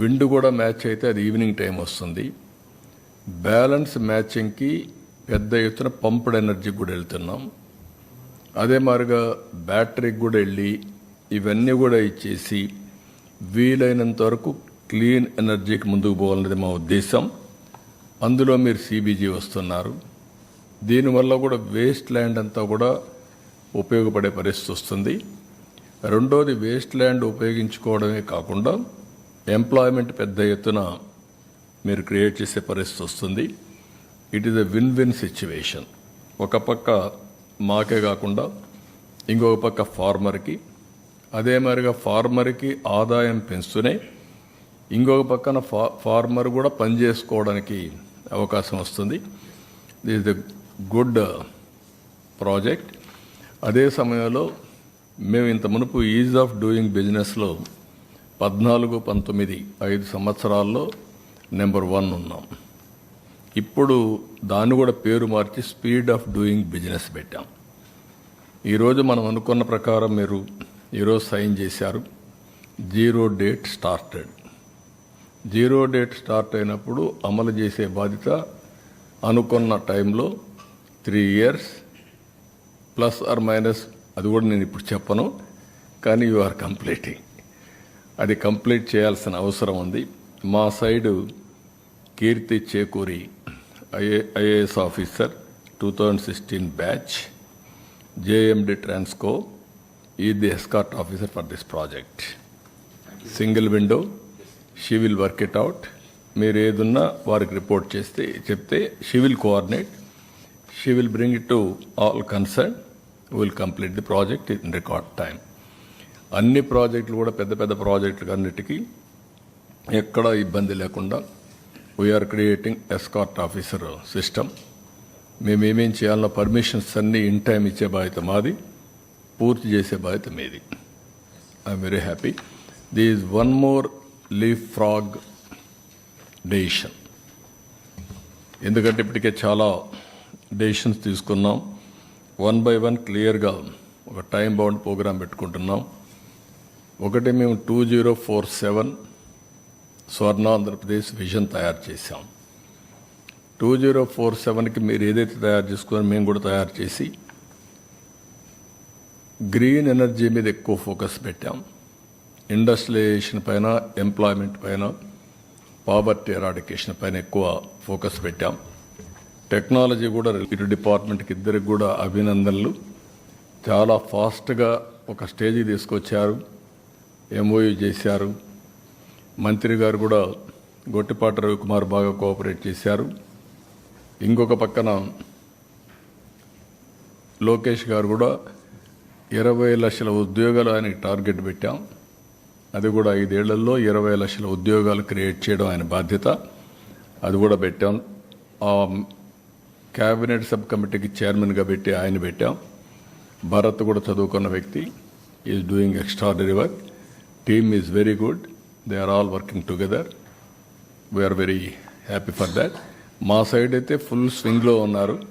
Wind కూడా match అయితే అది ఈవినింగ్ టైం వస్తుంది. బ్యాలెన్స్ మ్యాచింగ్కి పెద్ద ఎత్తున పంప్డ్ ఎనర్జీకి కూడా వెళ్తున్నాం. అదే మాదిరిగా బ్యాటరీకి కూడా వెళ్ళి ఇవన్నీ కూడా ఇచ్చేసి వీలైనంత వరకు క్లీన్ ఎనర్జీకి ముందుకు పోవాలనేది మా ఉద్దేశం. అందులో మీరు సిబిజీ వస్తున్నారు. దీనివల్ల కూడా వేస్ట్ ల్యాండ్ అంతా కూడా ఉపయోగపడే పరిస్థితి వస్తుంది. రెండోది వేస్ట్ ల్యాండ్ ఉపయోగించుకోవడమే కాకుండా ఎంప్లాయ్మెంట్ పెద్ద ఎత్తున మీరు క్రియేట్ చేసే పరిస్థితి వస్తుంది. It is a win win situation ఒక పక్క మాకే కాకుండా ఇంకొక పక్క ఫార్మర్కి అదే మాదిరిగా ఫార్మర్కి ఆదాయం పెంచుతూనే ఇంకొక పక్కన ఫా ఫార్మర్ కూడా పని చేసుకోవడానికి అవకాశం వస్తుంది. దిస్ ద గుడ్ ప్రాజెక్ట్ అదే సమయంలో మేము ఇంత మునుపు ఈజ్ ఆఫ్ డూయింగ్ బిజినెస్లో పద్నాలుగు పంతొమ్మిది ఐదు సంవత్సరాల్లో నెంబర్ వన్ ఉన్నాం. ఇప్పుడు దాన్ని కూడా పేరు మార్చి స్పీడ్ ఆఫ్ డూయింగ్ బిజినెస్ పెట్టాం. ఈరోజు మనం అనుకున్న ప్రకారం మీరు ఈరోజు సైన్ చేశారు. Zero date started. Zero date start అయినప్పుడు అమలు చేసే బాధ్యత అనుకున్న టైంలో three years plus or minus అది కూడా నేను ఇప్పుడు చెప్పను కానీ యు ఆర్ కంప్లీటింగ్. అది కంప్లీట్ చేయాల్సిన అవసరం ఉంది. మా side Keerthi Chekuri IA IAS officer two thousand sixteen batch JMD Transco ఈ the escort officer for this project. Single window she will work it out మీరు ఏదున్నా వారికి రిపోర్ట్ చేస్తే చెప్తే she will coordinate. She will bring it to all concern. Will complete the project in record time అన్ని ప్రాజెక్టులు కూడా పెద్ద పెద్ద ప్రాజెక్టులు అన్నిటికీ ఎక్కడ ఇబ్బంది లేకుండా we are creating escort officer system మేము ఏమేం చేయాలన్న పర్మిషన్స్ అన్నీ ఇన్ టైం ఇచ్చే బాధ్యత మాది పూర్తి చేసే బాధ్యత మీది. I'm very happy the is one more leap frog decision ఎందుకంటే ఇప్పటికే చాలా డెసిషన్స్ తీసుకున్నాం. వన్ బై వన్ క్లియర్గా ఒక టైం బౌండ్ ప్రోగ్రాం పెట్టుకుంటున్నాం. ఒకటి మేము two zero four seven Swarna Andhra Pradesh vision తయారు చేశాం. టూ జీరో ఫోర్ సెవెన్కి మీరు ఏదైతే తయారు చేసుకున్నారో మేము కూడా తయారు చేసి గ్రీన్ ఎనర్జీ మీద ఎక్కువ ఫోకస్ పెట్టాం. ఇండస్ట్రియలైజేషన్ పైన ఎంప్లాయ్మెంట్ పైన పావర్టీ ఎరాడికేషన్ పైన ఎక్కువ ఫోకస్ పెట్టాం. టెక్నాలజీ కూడా ఇటు డిపార్ట్మెంట్కి ఇద్దరికి కూడా అభినందనలు. చాలా ఫాస్ట్గా ఒక స్టేజ్కి తీసుకొచ్చారు. ఎంఓయూ చేశారు. మంత్రి గారు కూడా గొట్టిపాటి రవికుమార్ బాగా కోఆపరేట్ చేశారు. ఇంకొక పక్కన లోకేష్ గారు కూడా ఇరవై లక్షల ఉద్యోగాలు ఆయనకి టార్గెట్ పెట్టాం. అది కూడా ఐదేళ్ళలో ఇరవై లక్షల ఉద్యోగాలు క్రియేట్ చేయడం ఆయన బాధ్యత. అది కూడా పెట్టాం. ఆ క్యాబినెట్ సబ్ కమిటీకి చైర్మన్గా పెట్టి ఆయన పెట్టాం. భరత్ కూడా చదువుకున్న వ్యక్తి is doing extraordinary work. Team is very good they are all working together we are very happy for that మా సైడ్ అయితే ఫుల్ స్వింగ్లో ఉన్నారు.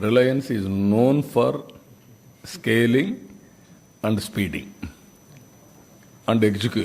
Reliance is known for scaling and speeding and execution